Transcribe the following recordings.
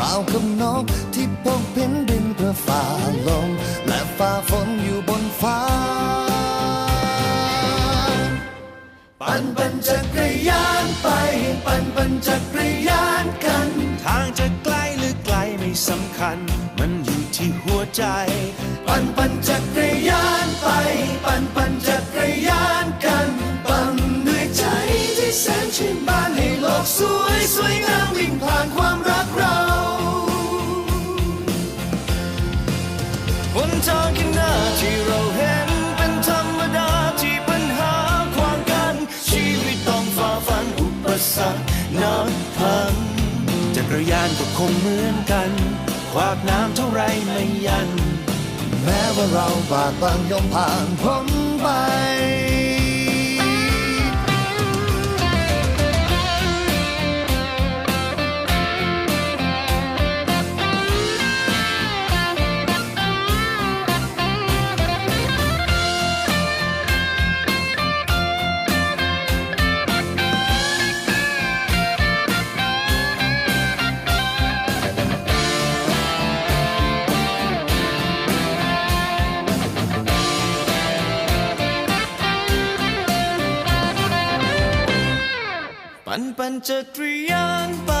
ราวกับนกที่พบเพ้นบินเพื่อฝ่าลมและฝ่าฝนอยู่บนฟ้า ปั่นปั่นจักรยานไป ปั่นปั่นจักรยานกัน ทางจะไกลหรือไกลไม่สำคัญ มันอยู่ที่หัวใจ นับพังจักรยานก็คงเหมือนกัน ขวากน้ำเท่าไรไม่ยัน แม้ว่าเราบากบางย่อมผ่านพ้นไป ปั่นปั่นจักรยานไป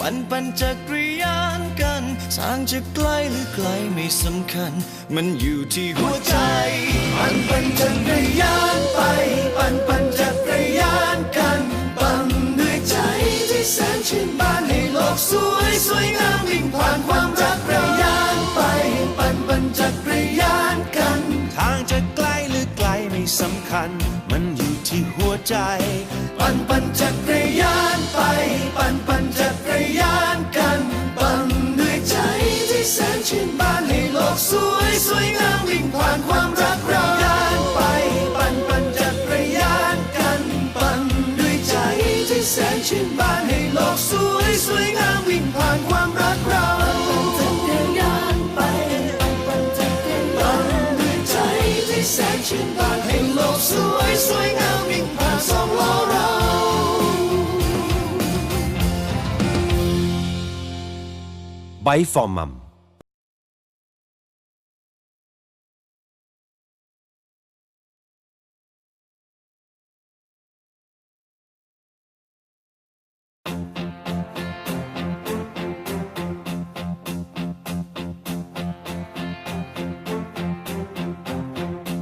ปั่นปั่นจักรยานกันทางจะไกลหรือไกลไม่สำคัญ มันอยู่ที่หัวใจ ปั่นปั่นจักรยานไป ปั่นปั่นจักรยานกันปั่นด้วยใจที่แสนชื่นบานให้โลกสวยสวยงามวิ่งผ่านความรักรยานไป ปั่นปั่นจักรยานกัน ทางจะไกลหรือไกลไม่สำคัญ มันอย ที่หัวใจ ปั่นปั่นจักรยานไป ปั่นปั่นจักรยานกัน ปั่นด้วยใจที่แสนชื่นบานให้โลกสวยสวยงามวิ่งผ่านความรักเรายานไป ปั่นปั่นจักรยานกัน ปั่นด้วยใจที่แสนชื่นบานให้โลกสวยสวยงามวิ่งผ่านความรักเราแสนชื่นบานให้โลกสวยสวยงาม วิ่งผ่านสองล้อเราไบฟอร์มัม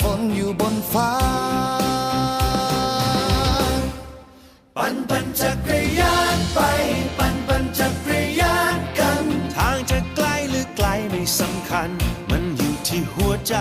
ฝนอยู่บนฟ้า ปันปันจักรยานไป ปันปันจักรยานกัน ทางจะไกลหรือไกลไม่สำคัญ มันอยู่ที่หัวใจ